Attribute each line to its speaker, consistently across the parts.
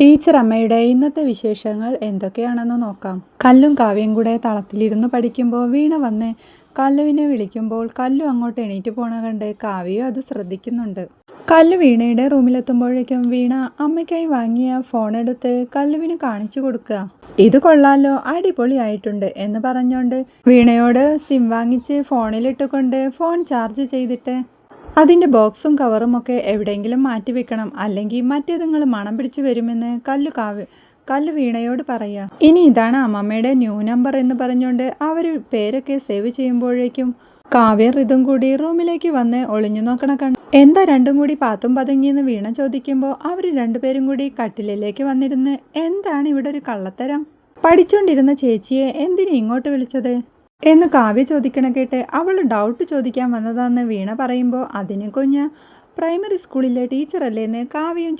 Speaker 1: Teacher അമ്മയുടെ ഇന്നത്തെ വിശേഷങ്ങൾ എന്തൊക്കെയാണെന്ന് നോക്കാം. കല്ലും കാവ്യം കൂടെ തളത്തിലിരുന്ന് പഠിക്കുമ്പോൾ വീണ വന്ന് കല്ലുവിനെ വിളിക്കുമ്പോൾ കല്ലു അങ്ങോട്ട് എണീറ്റ് പോണ കണ്ട് കാവ്യം അത് ശ്രദ്ധിക്കുന്നുണ്ട്. കല്ലു വീണയുടെ റൂമിലെത്തുമ്പോഴേക്കും വീണ അമ്മയ്ക്കായി വാങ്ങിയ ഫോൺ എടുത്ത് കല്ലുവിന് കാണിച്ചു കൊടുക്കുക. ഇത് കൊള്ളാലോ അടിപൊളിയായിട്ടുണ്ട് എന്ന് പറഞ്ഞുകൊണ്ട് വീണയോട് സിം വാങ്ങിച്ച് ഫോണിലിട്ടുകൊണ്ട് ഫോൺ ചാർജ് ചെയ്തിട്ട് അതിന്റെ ബോക്സും കവറും ഒക്കെ എവിടെയെങ്കിലും മാറ്റി വെക്കണം. അല്ലെങ്കിൽ മറ്റേതുങ്ങൾ മണം പിടിച്ചു വരുമെന്ന് കല്ലു കാവ് കല്ല് വീണയോട് പറയുക. ഇനി ഇതാണ് അമ്മമ്മയുടെ ന്യൂ നമ്പർ എന്ന് പറഞ്ഞുകൊണ്ട് അവർ പേരൊക്കെ സേവ് ചെയ്യുമ്പോഴേക്കും കാവ്യർ ഇതും കൂടി റൂമിലേക്ക് വന്ന് ഒളിഞ്ഞു നോക്കണ കണ്ട്. എന്താ രണ്ടും കൂടി പാത്തും പതുങ്ങിയെന്ന് വീണ ചോദിക്കുമ്പോൾ അവർ രണ്ടുപേരും കൂടി കട്ടിലിലേക്ക് വന്നിരുന്ന് എന്താണ് ഇവിടെ ഒരു കള്ളത്തരം? പഠിച്ചുകൊണ്ടിരുന്ന ചേച്ചിയെ എന്തിനു ഇങ്ങോട്ട് വിളിച്ചത്? എന്ന് കാവ്യ ചോദിക്കണ കേട്ട് അവൾ ഡൗട്ട് ചോദിക്കാൻ വന്നതാന്ന് വീണ പറയുമ്പോൾ അതിന് കുഞ്ഞ് പ്രൈമറി സ്കൂളിലെ ടീച്ചറല്ലേ എന്ന് കാവ്യം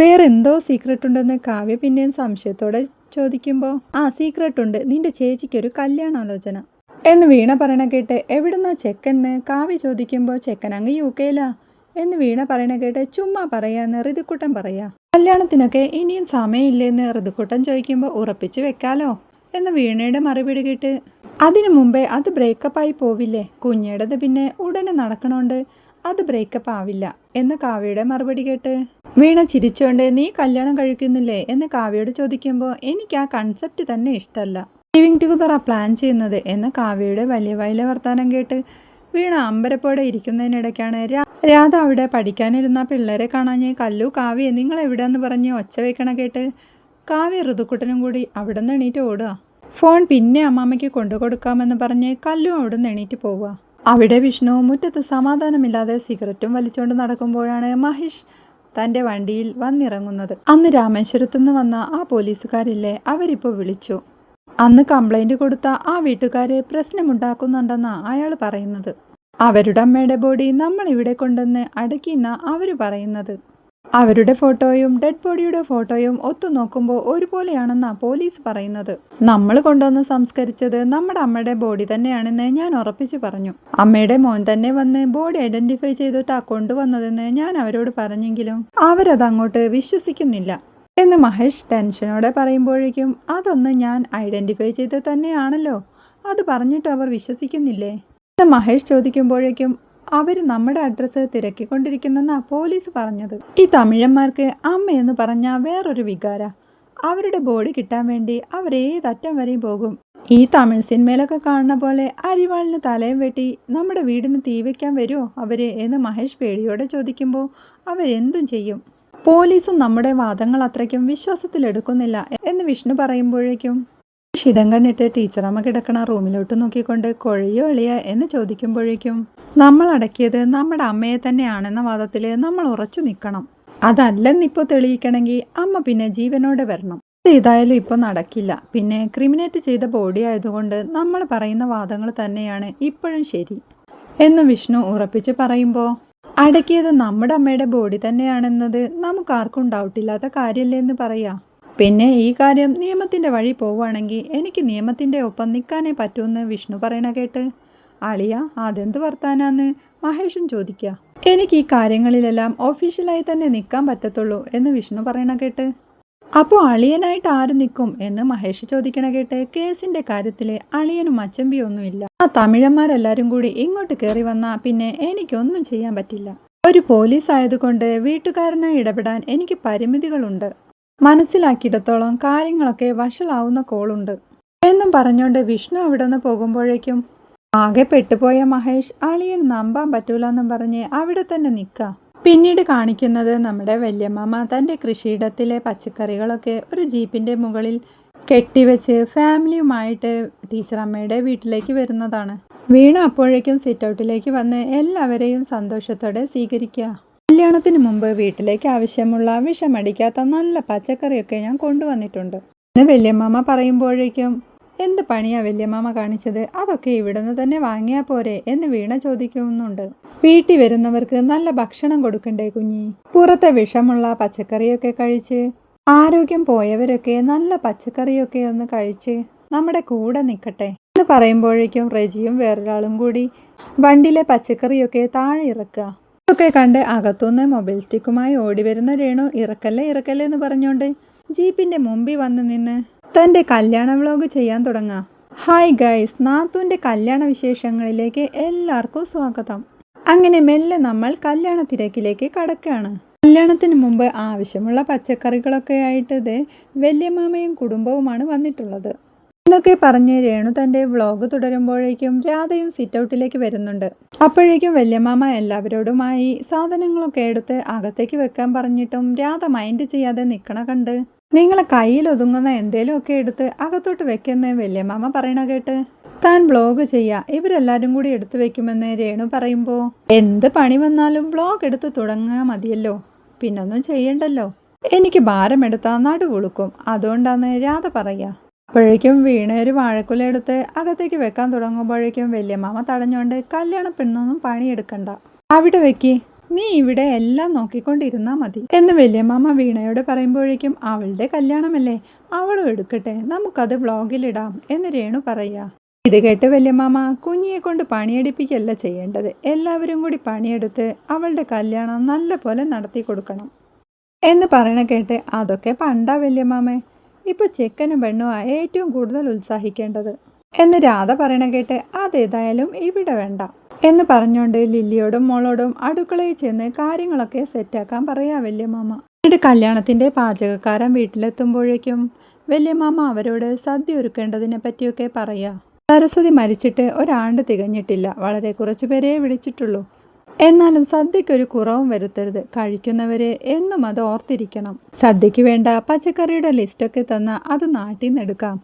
Speaker 1: വേറെ എന്തോ സീക്രട്ട് ഉണ്ടെന്ന് കാവ്യ പിന്നെയും സംശയത്തോടെ ചോദിക്കുമ്പോൾ ആ സീക്രട്ട് ഉണ്ട്. നിന്റെ ചേച്ചിക്കൊരു കല്യാണാലോചന. എന്ന് വീണ പറയണ കേട്ട് എവിടുന്നാ ചെക്കന്ന് കാവ്യ ചോദിക്കുമ്പോൾ ചെക്കൻ അങ്ങ് യു കെയിലാ. എന്ന് വീണ പറയണ കേട്ട് ചുമ്മാ പറയാന്ന് ഋതുക്കുട്ടൻ പറയാ. കല്യാണത്തിനൊക്കെ ഇനിയും സമയമില്ലെന്ന് ഋതുക്കുട്ടൻ ചോദിക്കുമ്പോൾ ഉറപ്പിച്ചു വെക്കാലോ? എന്ന് വീണയുടെ മറുപടി കേട്ട് അതിനു മുമ്പേ അത് ബ്രേക്കപ്പായി പോവില്ലേ? കുഞ്ഞേടത് പിന്നെ ഉടനെ നടക്കണോണ്ട് അത് ബ്രേക്കപ്പ് ആവില്ല എന്ന് കാവ്യയുടെ മറുപടി കേട്ട്. വീണ ചിരിച്ചോണ്ട് നീ കല്യാണം കഴിക്കുന്നില്ലേ? എന്ന് കാവ്യയോട് ചോദിക്കുമ്പോൾ എനിക്ക് ആ കൺസെപ്റ്റ് തന്നെ ഇഷ്ടമല്ല ലിവിങ് ടുഗദർ ആ പ്ലാൻ ചെയ്യുന്നത് എന്ന് കാവ്യയുടെ വലിയ വലിയ വർത്താനം കേട്ട് വീണ അമ്പരപ്പോടെ ഇരിക്കുന്നതിനിടയ്ക്കാണ് രാധ അവിടെ പഠിക്കാനിരുന്ന പിള്ളേരെ കാണാഞ്ഞ് കല്ലു കാവ്യ നിങ്ങൾ എവിടെയെന്ന് പറഞ്ഞ് ഒച്ച വെക്കണ കേട്ട് കാവ്യ ഋതുക്കുട്ടനും കൂടി അവിടെ നിന്ന് എണീറ്റ് ഓടുക ഫോൺ പിന്നെ അമ്മാമ്മയ്ക്ക് കൊണ്ടു കൊടുക്കാമെന്ന് പറഞ്ഞ് കല്ലും അവിടെ നിന്ന് എണീറ്റ് പോവുക അവിടെ വിഷ്ണു മുറ്റത്ത് സമാധാനമില്ലാതെ സിഗരറ്റും വലിച്ചുകൊണ്ട് നടക്കുമ്പോഴാണ് മഹേഷ് തന്റെ വണ്ടിയിൽ വന്നിറങ്ങുന്നത്. അന്ന് രാമേശ്വരത്തുനിന്ന് വന്ന ആ പോലീസുകാരില്ലേ അവരിപ്പോൾ വിളിച്ചു. അന്ന് കംപ്ലൈന്റ് കൊടുത്ത ആ വീട്ടുകാരെ പ്രശ്നമുണ്ടാക്കുന്നുണ്ടെന്നാണ് അയാൾ പറയുന്നത്. അവരുടെ അമ്മയുടെ ബോഡി നമ്മളിവിടെ കൊണ്ടുവന്ന് അടക്കിയെന്നാണ് അവർ പറയുന്നത്. അവരുടെ ഫോട്ടോയും ഡെഡ് ബോഡിയുടെ ഫോട്ടോയും ഒത്തു നോക്കുമ്പോൾ ഒരുപോലെയാണെന്നാ പോലീസ് പറയുന്നത്. നമ്മൾ കൊണ്ടുവന്ന് സംസ്കരിച്ചത് നമ്മുടെ അമ്മയുടെ ബോഡി തന്നെയാണെന്ന് ഞാൻ ഉറപ്പിച്ചു പറഞ്ഞു. അമ്മയുടെ മോൻ തന്നെ വന്ന് ബോഡി ഐഡന്റിഫൈ ചെയ്തിട്ടാ കൊണ്ടുവന്നതെന്ന് ഞാൻ അവരോട് പറഞ്ഞെങ്കിലും അവരത് അങ്ങോട്ട് വിശ്വസിക്കുന്നില്ല. എന്ന് മഹേഷ് ടെൻഷനോടെ പറയുമ്പോഴേക്കും അതൊന്ന് ഞാൻ ഐഡന്റിഫൈ ചെയ്ത് തന്നെയാണല്ലോ. അത് പറഞ്ഞിട്ട് അവർ വിശ്വസിക്കുന്നില്ലേ? എന്ന് മഹേഷ് ചോദിക്കുമ്പോഴേക്കും അവർ നമ്മുടെ അഡ്രസ്സ് തിരക്കിക്കൊണ്ടിരിക്കുന്നെന്നാ പോലീസ് പറഞ്ഞത്. ഈ തമിഴന്മാർക്ക് അമ്മയെന്ന് പറഞ്ഞാൽ വേറൊരു വികാര. അവരുടെ ബോഡി കിട്ടാൻ വേണ്ടി അവർ ഏതറ്റം വരെയും പോകും. ഈ തമിഴ് സിനിമയിലൊക്കെ കാണുന്ന പോലെ അരിവാളിന് തലയും വെട്ടി നമ്മുടെ വീടിന് തീ വയ്ക്കാൻ വരുമോ അവർ എന്ന് മഹേഷ് പേടിയോടെ ചോദിക്കുമ്പോൾ അവരെന്തും ചെയ്യും. പോലീസും നമ്മുടെ വാദങ്ങൾ അത്രയ്ക്കും വിശ്വാസത്തിലെടുക്കുന്നില്ല എന്ന് വിഷ്ണു പറയുമ്പോഴേക്കും ഷിടം കണ്ടിട്ട് ടീച്ചറമ്മ കിടക്കണ റൂമിലോട്ട് നോക്കിക്കൊണ്ട് കൊഴിയോ എളിയ എന്ന് ചോദിക്കുമ്പോഴേക്കും നമ്മൾ അടക്കിയത് നമ്മുടെ അമ്മയെ തന്നെയാണെന്ന വാദത്തിൽ നമ്മൾ ഉറച്ചു നിൽക്കണം അതല്ലെന്നിപ്പോൾ തെളിയിക്കണമെങ്കിൽ അമ്മ പിന്നെ ജീവനോടെ വരണം. ഇതായാലും ഇപ്പോൾ നടക്കില്ല. പിന്നെ ക്രിമിനേറ്റ് ചെയ്ത ബോഡി ആയതുകൊണ്ട് നമ്മൾ പറയുന്ന വാദങ്ങൾ തന്നെയാണ് ഇപ്പോഴും ശരി. എന്ന് വിഷ്ണു ഉറപ്പിച്ച് പറയുമ്പോൾ അടക്കിയത് നമ്മുടെ അമ്മയുടെ ബോഡി തന്നെയാണെന്നത് നമുക്കാർക്കും ഡൗട്ടില്ലാത്ത കാര്യമല്ലേ എന്ന് പറയാം. പിന്നെ ഈ കാര്യം നിയമത്തിന്റെ വഴി പോവുകയാണെങ്കിൽ എനിക്ക് നിയമത്തിന്റെ ഒപ്പം നിൽക്കാനേ പറ്റുമെന്ന് വിഷ്ണു പറയണ കേട്ട്. അളിയ അതെന്ത് വർത്താനാന്ന് മഹേഷും ചോദിക്കുക എനിക്ക് ഈ കാര്യങ്ങളിലെല്ലാം ഒഫീഷ്യലായി തന്നെ നിൽക്കാൻ പറ്റത്തുള്ളൂ എന്ന് വിഷ്ണു പറയണ കേട്ട്. അപ്പോൾ അളിയനായിട്ട് ആര് നിൽക്കും എന്ന് മഹേഷ് ചോദിക്കണ കേട്ട് കേസിന്റെ കാര്യത്തിൽ അളിയനും അച്ചമ്പിയൊന്നുമില്ല ആ തമിഴന്മാരെല്ലാരും കൂടി ഇങ്ങോട്ട് കയറി വന്നാൽ പിന്നെ എനിക്കൊന്നും ചെയ്യാൻ പറ്റില്ല. ഒരു പോലീസ് ആയതുകൊണ്ട് വീട്ടുകാരനായി ഇടപെടാൻ എനിക്ക് പരിമിതികളുണ്ട്. മനസ്സിലാക്കിയിടത്തോളം കാര്യങ്ങളൊക്കെ വഷളാവുന്ന കോളുണ്ട്. എന്നും പറഞ്ഞുകൊണ്ട് വിഷ്ണു അവിടെ നിന്ന് പോകുമ്പോഴേക്കും ആകെ പെട്ടുപോയ മഹേഷ് അളിയൻ നമ്പാൻ പറ്റൂലെന്നും പറഞ്ഞ് അവിടെ തന്നെ നിൽക്കുക പിന്നീട് കാണിക്കുന്നത് നമ്മുടെ വല്യമ്മ തന്റെ കൃഷിയിടത്തിലെ പച്ചക്കറികളൊക്കെ ഒരു ജീപ്പിന്റെ മുകളിൽ കെട്ടിവെച്ച് ഫാമിലിയുമായിട്ട് ടീച്ചർ അമ്മയുടെ വീട്ടിലേക്ക് വരുന്നതാണ്. വീണ അപ്പോഴേക്കും സിറ്റ് ഔട്ടിലേക്ക് വന്ന് എല്ലാവരെയും സന്തോഷത്തോടെ സ്വീകരിക്കുക കല്യാണത്തിന് മുമ്പ് വീട്ടിലേക്ക് ആവശ്യമുള്ള വിഷമടിക്കാത്ത നല്ല പച്ചക്കറിയൊക്കെ ഞാൻ കൊണ്ടുവന്നിട്ടുണ്ട്. എന്ന് വല്യമ്മ പറയുമ്പോഴേക്കും എന്ത് പണിയാ വല്യമ്മ കാണിച്ചത്? അതൊക്കെ ഇവിടുന്ന് തന്നെ വാങ്ങിയാ പോരെ? എന്ന് വീണ ചോദിക്കുന്നുണ്ട്. വീട്ടിൽ വരുന്നവർക്ക് നല്ല ഭക്ഷണം കൊടുക്കണ്ടേ കുഞ്ഞി? പുറത്തെ വിഷമുള്ള പച്ചക്കറിയൊക്കെ കഴിച്ച് ആരോഗ്യം പോയവരൊക്കെ നല്ല പച്ചക്കറിയൊക്കെ ഒന്ന് കഴിച്ച് നമ്മുടെ കൂടെ നിൽക്കട്ടെ എന്ന് പറയുമ്പോഴേക്കും റെജിയും വേറൊരാളും കൂടി വണ്ടിയിലെ പച്ചക്കറിയൊക്കെ താഴെ ഇറക്കുക. ഇതൊക്കെ കണ്ട് അകത്തുനിന്ന് മൊബൈൽ സ്റ്റിക്കുമായി ഓടി വരുന്ന രേണു ഇറക്കല്ലേ ഇറക്കല്ലേ എന്ന് പറഞ്ഞുകൊണ്ട് ജീപ്പിന്റെ മുമ്പിൽ വന്ന് നിന്ന് തന്റെ കല്യാണ വ്ലോഗ് ചെയ്യാൻ തുടങ്ങാം. ഹായ് ഗൈസ് നാത്തൂന്റെ കല്യാണ വിശേഷങ്ങളിലേക്ക് എല്ലാവർക്കും സ്വാഗതം. അങ്ങനെ മെല്ലെ നമ്മൾ കല്യാണ തിരക്കിലേക്ക് കടക്കുകയാണ് കല്യാണത്തിന് മുമ്പ് ആവശ്യമുള്ള പച്ചക്കറികളൊക്കെ ആയിട്ട് ഇത് വല്യമാമയും കുടുംബവുമാണ് വന്നിട്ടുള്ളത്. എന്നൊക്കെ പറഞ്ഞ് രേണു തന്റെ വ്ളോഗ് തുടരുമ്പോഴേക്കും രാധയും സിറ്റൗട്ടിലേക്ക് വരുന്നുണ്ട്. അപ്പോഴേക്കും വല്യമാമ എല്ലാവരോടുമായി സാധനങ്ങളൊക്കെ എടുത്ത് അകത്തേക്ക് വെക്കാൻ പറഞ്ഞിട്ടും രാധ മൈൻഡ് ചെയ്യാതെ നിൽക്കണ കണ്ട് നിങ്ങളെ കയ്യിൽ ഒതുങ്ങുന്ന എന്തേലുമൊക്കെ എടുത്ത് അകത്തോട്ട് വെക്കുന്ന വല്യമാമ പറയണ കേട്ട് താൻ ബ്ലോഗ് ചെയ്യാ ഇവരെല്ലാരും കൂടി എടുത്തു വെക്കുമെന്ന് രേണു പറയുമ്പോൾ എന്ത് പണി വന്നാലും ബ്ലോഗ് എടുത്ത് തുടങ്ങാൻ മതിയല്ലോ പിന്നൊന്നും ചെയ്യണ്ടല്ലോ. എനിക്ക് ഭാരമെടുത്താൽ നടുവുളുക്കും അതുകൊണ്ടാന്ന് രാധ പറയാ അപ്പോഴേക്കും വീണ ഒരു വാഴക്കുല എടുത്ത് അകത്തേക്ക് വെക്കാൻ തുടങ്ങുമ്പോഴേക്കും വല്യമ്മാമ തടഞ്ഞുകൊണ്ട് കല്യാണ പെണ്ണൊന്നും പണിയെടുക്കണ്ട. അവിടെ വെക്കി. നീ ഇവിടെ എല്ലാം നോക്കിക്കൊണ്ടിരുന്നാ മതി. എന്ന് വല്യമ്മാമ വീണയോട് പറയുമ്പോഴേക്കും അവളുടെ കല്യാണമല്ലേ? അവളും എടുക്കട്ടെ. നമുക്കത് വ്ളോഗിലിടാം എന്ന് രേണു പറയാ. ഇത് കേട്ട് വല്യമ്മാമ കുഞ്ഞിയെ കൊണ്ട് പണിയെടുപ്പിക്കല്ല ചെയ്യേണ്ടത്. എല്ലാവരും കൂടി പണിയെടുത്ത് അവളുടെ കല്യാണം നല്ല പോലെ നടത്തി കൊടുക്കണം എന്ന് പറയണ കേട്ട് അതൊക്കെ പണ്ടാ വല്യമ്മാമേ ഇപ്പൊ ചെക്കനും പെണ്ണുമാണ് ഏറ്റവും കൂടുതൽ ഉത്സാഹിക്കേണ്ടത്. എന്ന് രാധ പറയണ കേട്ട് അതേതായാലും ഇവിടെ വേണ്ട. എന്ന് പറഞ്ഞുകൊണ്ട് ലില്ലിയോടും മോളോടും അടുക്കളയിൽ ചെന്ന് കാര്യങ്ങളൊക്കെ സെറ്റാക്കാൻ പറയാ വല്യമാമ. എന്നിട്ട് കല്യാണത്തിന്റെ പാചകക്കാരൻ വീട്ടിലെത്തുമ്പോഴേക്കും വല്യമാമ അവരോട് സദ്യ ഒരുക്കേണ്ടതിനെ പറ്റിയൊക്കെ പറയാ. സരസ്വതി മരിച്ചിട്ട് ഒരാണ്ട് തികഞ്ഞിട്ടില്ല. വളരെ കുറച്ചു പേരെ വിളിച്ചിട്ടുള്ളൂ. എന്നാലും സദ്യക്കൊരു കുറവും വരുത്തരുത്. കഴിക്കുന്നവരെ എന്നും അത് ഓർത്തിരിക്കണം. സദ്യയ്ക്ക് വേണ്ട പച്ചക്കറിയുടെ ലിസ്റ്റൊക്കെ തന്ന അത് നാട്ടിൽ നിന്ന് എടുക്കാം.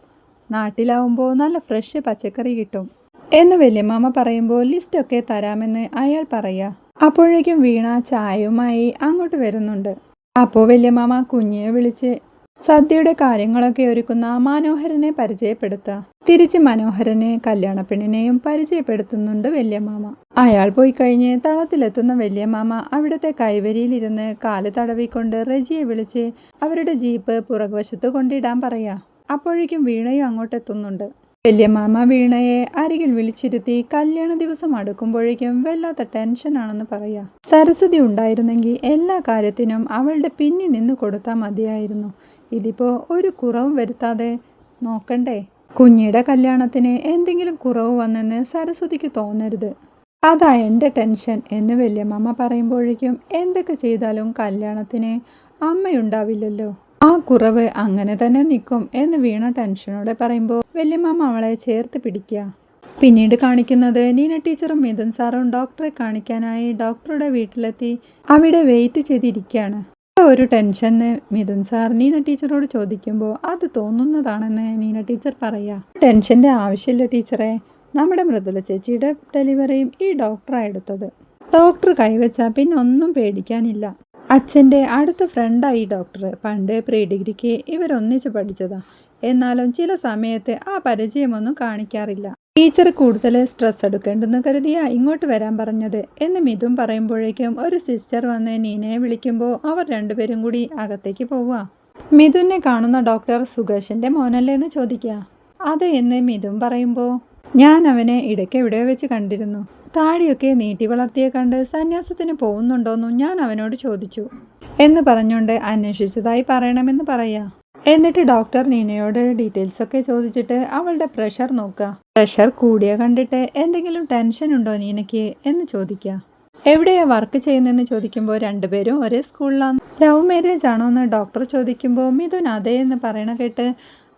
Speaker 1: നാട്ടിലാവുമ്പോൾ നല്ല ഫ്രഷ് പച്ചക്കറി കിട്ടും. എന്ന് വല്യമ്മാമ പറയുമ്പോൾ ലിസ്റ്റൊക്കെ തരാമെന്ന് അയാൾ പറയാ. അപ്പോഴേക്കും വീണ ചായയുമായി അങ്ങോട്ട് വരുന്നുണ്ട്. അപ്പോൾ വല്യമ്മാമ കുഞ്ഞിയെ വിളിച്ച് സദ്യയുടെ കാര്യങ്ങളൊക്കെ ഒരുക്കുന്ന മനോഹരനെ പരിചയപ്പെടുത്തുക തിരിച്ച് മനോഹരനെ കല്യാണപ്പെണ്ണിനെയും പരിചയപ്പെടുത്തുന്നുണ്ട് വല്യമാമ. അയാൾ പോയി കഴിഞ്ഞ് തളത്തിലെത്തുന്ന വല്യമാമ അവിടുത്തെ കൈവരിയിലിരുന്ന് കാൽ തടവിക്കൊണ്ട് റജിയെ വിളിച്ച് അവരുടെ ജീപ്പ് പുറകുവശത്ത് കൊണ്ടിടാൻ പറയാ. അപ്പോഴേക്കും വീണയും അങ്ങോട്ടെത്തുന്നുണ്ട്. വല്യമാമ വീണയെ അരികിൽ വിളിച്ചിരുത്തി കല്യാണ ദിവസം അടുക്കുമ്പോഴേക്കും വല്ലാത്ത ടെൻഷനാണെന്ന് പറയാ. സരസ്വതി ഉണ്ടായിരുന്നെങ്കിൽ എല്ലാ കാര്യത്തിനും അവളുടെ പിന്നിൽ നിന്ന് കൊടുത്താൽ മതിയായിരുന്നു. ഇതിപ്പോൾ ഒരു കുറവും വരുത്താതെ നോക്കണ്ടേ? കുഞ്ഞിയുടെ കല്യാണത്തിന് എന്തെങ്കിലും കുറവ് വന്നെന്ന് സരസ്വതിക്ക് തോന്നരുത്. അതാ എന്റെ ടെൻഷൻ എന്ന് വല്യമ്മ പറയുമ്പോഴേക്കും എന്തൊക്കെ ചെയ്താലും കല്യാണത്തിന് അമ്മയുണ്ടാവില്ലല്ലോ. ആ കുറവ് അങ്ങനെ തന്നെ നിൽക്കും എന്ന് വീണ ടെൻഷനോടെ പറയുമ്പോൾ വല്യമ്മ അവളെ ചേർത്ത് പിടിക്കുക പിന്നീട് കാണിക്കുന്നത് നീന ടീച്ചറും മിഥുൻ സാറും ഡോക്ടറെ കാണിക്കാനായി ഡോക്ടറുടെ വീട്ടിലെത്തി അവിടെ വെയിറ്റ് ചെയ്തിരിക്കുകയാണ് ഒരു ടെൻഷന് മിഥുൻ സാർ നീന ടീച്ചറോട് ചോദിക്കുമ്പോൾ അത് തോന്നുന്നതാണെന്ന് നീന ടീച്ചർ പറയാ. ടെൻഷന്റെ ആവശ്യമില്ല ടീച്ചറെ. നമ്മുടെ മൃദുല ചേച്ചിയുടെ ഡെലിവറിയും ഈ ഡോക്ടറാണ് എടുത്തത്. ഡോക്ടർ കൈവച്ചാൽ പിന്നെ ഒന്നും പേടിക്കാനില്ല. അച്ഛന്റെ അടുത്ത ഫ്രണ്ടായി ഡോക്ടർ പണ്ട് പ്രീ ഡിഗ്രിക്ക് ഇവരൊന്നിച്ച് പഠിച്ചതാ. എന്നാലും ചില സമയത്ത് ആ പരിചയമൊന്നും കാണിക്കാറില്ല. ടീച്ചർ കൂടുതൽ സ്ട്രെസ് എടുക്കേണ്ടെന്ന് കരുതിയ ഇങ്ങോട്ട് വരാൻ പറഞ്ഞത്. എന്ന് മിഥുൻ പറയുമ്പോഴേക്കും ഒരു സിസ്റ്റർ വന്ന് നീനയെ വിളിക്കുമ്പോൾ അവർ രണ്ടുപേരും കൂടി അകത്തേക്ക് പോവുക. മിഥുനെ കാണുന്ന ഡോക്ടർ സുഗേഷിന്റെ മോനല്ലേ എന്ന് ചോദിക്കുക. അത് എന്ന് മിഥുൻ പറയുമ്പോൾ ഞാൻ അവനെ ഇടയ്ക്ക് എവിടെയോ വെച്ച് കണ്ടിരുന്നു. താടിയൊക്കെ നീട്ടി വളർത്തിയെ കണ്ട് സന്യാസത്തിന് പോകുന്നുണ്ടോന്നും ഞാൻ അവനോട് ചോദിച്ചു. എന്ന് പറഞ്ഞുകൊണ്ട് അന്വേഷിച്ചതായി പറയണമെന്ന് പറയാ. എന്നിട്ട് ഡോക്ടർ നീനയോട് ഡീറ്റെയിൽസ് ഒക്കെ ചോദിച്ചിട്ട് അവളുടെ പ്രഷർ നോക്കുക പ്രഷർ കൂടിയ കണ്ടിട്ട് എന്തെങ്കിലും ടെൻഷൻ ഉണ്ടോ നീനയ്ക്ക് എന്ന് ചോദിക്കുക എവിടെയാ വർക്ക് ചെയ്യുന്നതെന്ന് ചോദിക്കുമ്പോൾ രണ്ടുപേരും ഒരേ സ്കൂളിലാണ് ലവ് മാരേജ് ആണോ എന്ന് ഡോക്ടർ ചോദിക്കുമ്പോൾ മിഥുൻ അതേ എന്ന് പറയണ കേട്ട്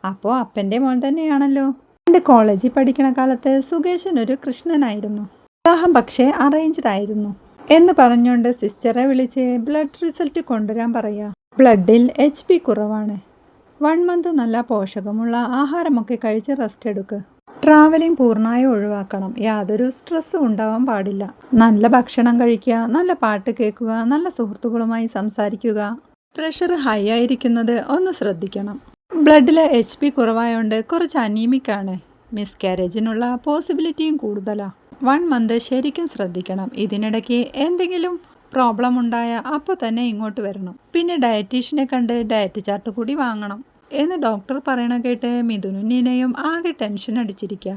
Speaker 1: അപ്പോൾ അപ്പന്റെ മോൻ തന്നെയാണല്ലോ. എന്റെ കോളേജിൽ പഠിക്കണ കാലത്ത് സുകേശൻ ഒരു കൃഷ്ണനായിരുന്നു. വിവാഹം പക്ഷേ അറേഞ്ച്ഡ് ആയിരുന്നു. എന്ന് പറഞ്ഞുകൊണ്ട് സിസ്റ്ററെ വിളിച്ച് ബ്ലഡ് റിസൾട്ട് കൊണ്ടുവരാൻ പറയുക ബ്ലഡിൽ എച്ച് കുറവാണ്. വൺ മന്ത് നല്ല പോഷകമുള്ള ആഹാരമൊക്കെ കഴിച്ച് റെസ്റ്റ് എടുക്കുക ട്രാവലിംഗ് പൂർണമായി ഒഴിവാക്കണം. യാതൊരു സ്ട്രെസ്സും ഉണ്ടാവാൻ പാടില്ല. നല്ല ഭക്ഷണം കഴിക്കുക നല്ല പാട്ട് കേൾക്കുക നല്ല സുഹൃത്തുക്കളുമായി സംസാരിക്കുക. പ്രഷർ ഹൈ ആയിരിക്കുന്നത് ഒന്ന് ശ്രദ്ധിക്കണം. ബ്ലഡിലെ എച്ച് പി കുറവായതുകൊണ്ട് കുറച്ച് അനീമിക്കാണ് മിസ്കാരേജിനുള്ള പോസിബിലിറ്റിയും കൂടുതലാണ് വൺ മന്ത് ശരിക്കും ശ്രദ്ധിക്കണം. ഇതിനിടയ്ക്ക് എന്തെങ്കിലും പ്രോബ്ലം ഉണ്ടായ അപ്പോൾ തന്നെ ഇങ്ങോട്ട് വരണം. പിന്നെ ഡയറ്റീഷ്യനെ കണ്ട് ഡയറ്റ് ചാർട്ട് കൂടി വാങ്ങണം. എന്ന് ഡോക്ടർ പറയണ കേട്ട് മിഥുനുനെയും നീനയും ആകെ ടെൻഷൻ അടിച്ചിരിക്കുക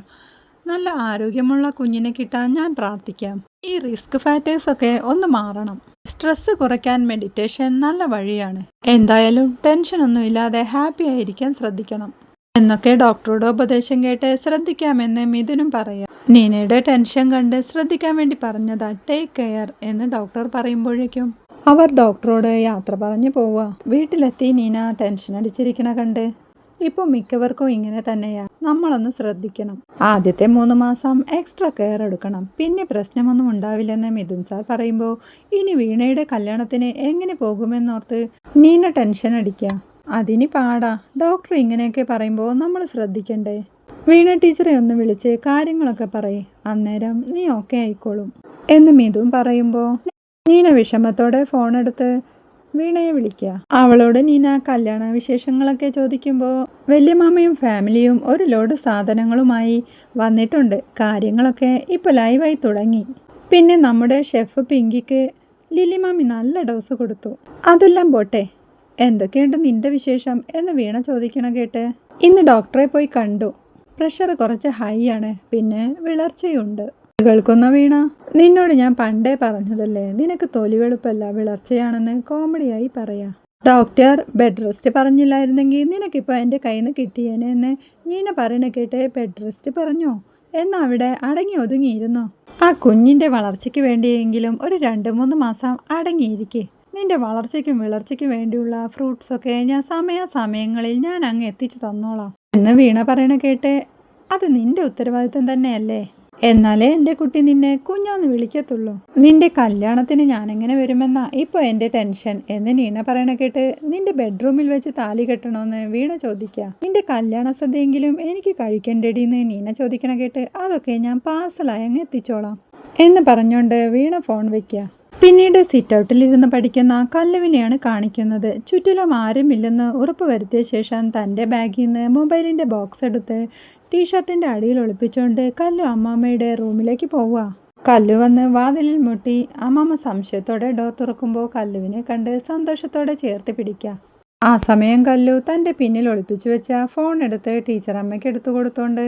Speaker 1: നല്ല ആരോഗ്യമുള്ള കുഞ്ഞിനെ കിട്ടാൻ ഞാൻ പ്രാർത്ഥിക്കാം. ഈ റിസ്ക് ഫാക്ടേഴ്സ് ഒക്കെ ഒന്ന് മാറണം. സ്ട്രെസ് കുറയ്ക്കാൻ മെഡിറ്റേഷൻ നല്ല വഴിയാണ്. എന്തായാലും ടെൻഷൻ ഒന്നും ഇല്ലാതെ ഹാപ്പി ആയിരിക്കാൻ ശ്രദ്ധിക്കണം. എന്നൊക്കെ ഡോക്ടറുടെ ഉപദേശം കേട്ട് ശ്രദ്ധിക്കാമെന്ന് മിഥുനും പറയാം. നീനയുടെ ടെൻഷൻ കണ്ട് ശ്രദ്ധിക്കാൻ വേണ്ടി പറഞ്ഞതാ ടേക്ക് കെയർ എന്ന് ഡോക്ടർ പറയുമ്പോഴേക്കും അവർ ഡോക്ടറോട് യാത്ര പറഞ്ഞു പോവുക. വീട്ടിലെത്തി നീന ടെൻഷൻ അടിച്ചിരിക്കണ കണ്ട് ഇപ്പോൾ മിക്കവർക്കും ഇങ്ങനെ തന്നെയാ നമ്മളൊന്ന് ശ്രദ്ധിക്കണം. ആദ്യത്തെ മൂന്ന് മാസം എക്സ്ട്രാ കെയർ എടുക്കണം. പിന്നെ പ്രശ്നമൊന്നും ഉണ്ടാവില്ലെന്ന് മിഥുൻ സാർ പറയുമ്പോൾ ഇനി വീണയുടെ കല്യാണത്തിന് എങ്ങനെ പോകുമെന്നോർത്ത് നീന ടെൻഷൻ അടിക്കുക അതിന് പാടാ. ഡോക്ടർ ഇങ്ങനെയൊക്കെ പറയുമ്പോൾ നമ്മൾ ശ്രദ്ധിക്കണ്ടേ? വീണ ടീച്ചറെ ഒന്ന് വിളിച്ച് കാര്യങ്ങളൊക്കെ പറയേ. അന്നേരം നീ ഓക്കെ ആയിക്കോളും. എന്ന് മീതും പറയുമ്പോൾ നീന വിഷമത്തോടെ ഫോൺ എടുത്ത് വീണയെ വിളിക്കുക അവളോട് നീന കല്യാണ വിശേഷങ്ങളൊക്കെ ചോദിക്കുമ്പോൾ വല്യമാമയും ഫാമിലിയും ഒരു ലോഡ് സാധനങ്ങളുമായി വന്നിട്ടുണ്ട്. കാര്യങ്ങളൊക്കെ ഇപ്പോൾ ലൈവായി തുടങ്ങി. പിന്നെ നമ്മുടെ ഷെഫ് പിങ്കിക്ക് ലിലിമാമി നല്ല ഡോസ് കൊടുത്തു. അതെല്ലാം പോട്ടെ. എന്തൊക്കെയുണ്ട് നിന്റെ വിശേഷം? എന്ന് വീണ ചോദിക്കണം കേട്ട് ഇന്ന് ഡോക്ടറെ പോയി കണ്ടു. പ്രഷർ കുറച്ച് ഹൈ ആണ്. പിന്നെ വിളർച്ചയുണ്ട്. കേൾക്കുന്ന വീണ നിന്നോട് ഞാൻ പണ്ടേ പറഞ്ഞതല്ലേ? നിനക്ക് തൊലി വെളുപ്പല്ല വിളർച്ചയാണെന്ന് കോമഡിയായി പറയാ. ഡോക്ടർ ബെഡ് റെസ്റ്റ് പറഞ്ഞില്ലായിരുന്നെങ്കിൽ നിനക്കിപ്പോൾ എന്റെ കയ്യിൽ നിന്ന് കിട്ടിയേനെ എന്ന് നീന പറയണ കേട്ട് ബെഡ് റെസ്റ്റ് പറഞ്ഞോ? എന്നവിടെ അടങ്ങി ഒതുങ്ങിയിരുന്നോ? ആ കുഞ്ഞിന്റെ വളർച്ചയ്ക്ക് വേണ്ടിയെങ്കിലും ഒരു രണ്ട് മൂന്ന് മാസം അടങ്ങിയിരിക്കേ. നിന്റെ വളർച്ചയ്ക്കും വിളർച്ചയ്ക്കും വേണ്ടിയുള്ള ഫ്രൂട്ട്സൊക്കെ ഞാൻ സമയാസമയങ്ങളിൽ ഞാൻ അങ്ങ് എത്തിച്ചു തന്നോളാം. എന്ന് വീണ പറയണ കേട്ട് അത് നിന്റെ ഉത്തരവാദിത്തം തന്നെയല്ലേ? എന്നാലേ എന്റെ കുട്ടി നിന്നെ കുഞ്ഞാന്ന് വിളിക്കത്തുള്ളൂ. നിന്റെ കല്യാണത്തിന് ഞാൻ എങ്ങനെ വരുമെന്നാ ഇപ്പോൾ എന്റെ ടെൻഷൻ? എന്ന് നീന പറയണ കേട്ട് നിന്റെ ബെഡ്റൂമിൽ വെച്ച് താലി കെട്ടണമെന്ന് വീണ ചോദിക്കുക നിന്റെ കല്യാണ സദ്യയെങ്കിലും എനിക്ക് കഴിക്കണ്ടേടിന്ന് നീന ചോദിക്കണ കേട്ട് അതൊക്കെ ഞാൻ പാർസലായി അങ്ങ് എത്തിച്ചോളാം. എന്ന് പറഞ്ഞുകൊണ്ട് വീണ ഫോൺ വെക്കുക പിന്നീട് സിറ്റൗട്ടിലിരുന്ന് പഠിക്കുന്ന കല്ലുവിനെയാണ് കാണിക്കുന്നത്. ചുറ്റിലും ആരുമില്ലെന്ന് ഉറപ്പ് വരുത്തിയ ശേഷം തന്റെ ബാഗിൽ നിന്ന് മൊബൈലിന്റെ ബോക്സ് എടുത്ത് ടീഷർട്ടിന്റെ അടിയിൽ ഒളിപ്പിച്ചുകൊണ്ട് കല്ലു അമ്മാമ്മയുടെ റൂമിലേക്ക് പോവുക. കല്ലു വന്ന് വാതിലിൽ മുട്ടി അമ്മാമ്മ സംശയത്തോടെ ഡോർ തുറക്കുമ്പോൾ കല്ലുവിനെ കണ്ട് സന്തോഷത്തോടെ ചേർത്ത് പിടിക്കുക. ആ സമയം കല്ലു തന്റെ പിന്നിൽ ഒളിപ്പിച്ചു വെച്ച ഫോൺ എടുത്ത് ടീച്ചർ അമ്മയ്ക്ക് എടുത്തു കൊടുത്തോണ്ട്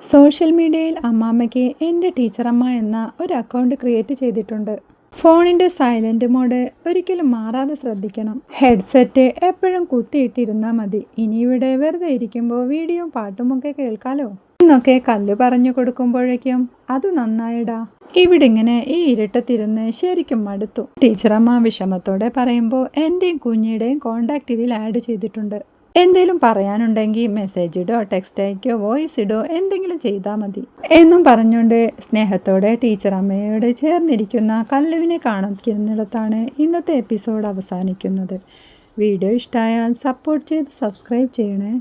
Speaker 1: സോഷ്യൽ മീഡിയയിൽ അമ്മാമ്മയ്ക്ക് എന്റെ ടീച്ചറമ്മ എന്ന ഒരു അക്കൗണ്ട് ക്രിയേറ്റ് ചെയ്തിട്ടുണ്ട്. ഫോണിന്റെ സൈലന്റ് മോഡ് ഒരിക്കലും മാറാതെ ശ്രദ്ധിക്കണം. ഹെഡ്സെറ്റ് എപ്പോഴും കുത്തിയിട്ടിരുന്നാൽ മതി. ഇനി ഇവിടെ വെറുതെ ഇരിക്കുമ്പോൾ വീഡിയോ പാട്ടുമൊക്കെ കേൾക്കാലോ? എന്നൊക്കെ കല്ല് പറഞ്ഞു കൊടുക്കുമ്പോഴേക്കും അത് നന്നായിടാ. ഇവിടെ ഇങ്ങനെ ഈ ഇരുട്ടത്തിരുന്ന് ശരിക്കും മടുത്തു. ടീച്ചറമ്മ വിഷമത്തോടെ പറയുമ്പോൾ എന്റെയും കുഞ്ഞിയുടെയും കോണ്ടാക്ട് ഇതിൽ ആഡ് ചെയ്തിട്ടുണ്ട്. എന്തേലും പറയാനുണ്ടെങ്കിൽ മെസ്സേജ് ഇടോ ടെക്സ്റ്റ് അയക്കോ വോയിസ് ഇടോ എന്തെങ്കിലും ചെയ്താൽ മതി. എന്നും പറഞ്ഞുകൊണ്ട് സ്നേഹത്തോടെ ടീച്ചർ അമ്മയോട് ചേർന്നിരിക്കുന്ന കല്ലുവിനെ കാണിക്കുന്നിടത്താണ് ഇന്നത്തെ എപ്പിസോഡ് അവസാനിക്കുന്നത്. വീഡിയോ ഇഷ്ടമായാൽ സപ്പോർട്ട് ചെയ്ത് സബ്സ്ക്രൈബ് ചെയ്യണേ.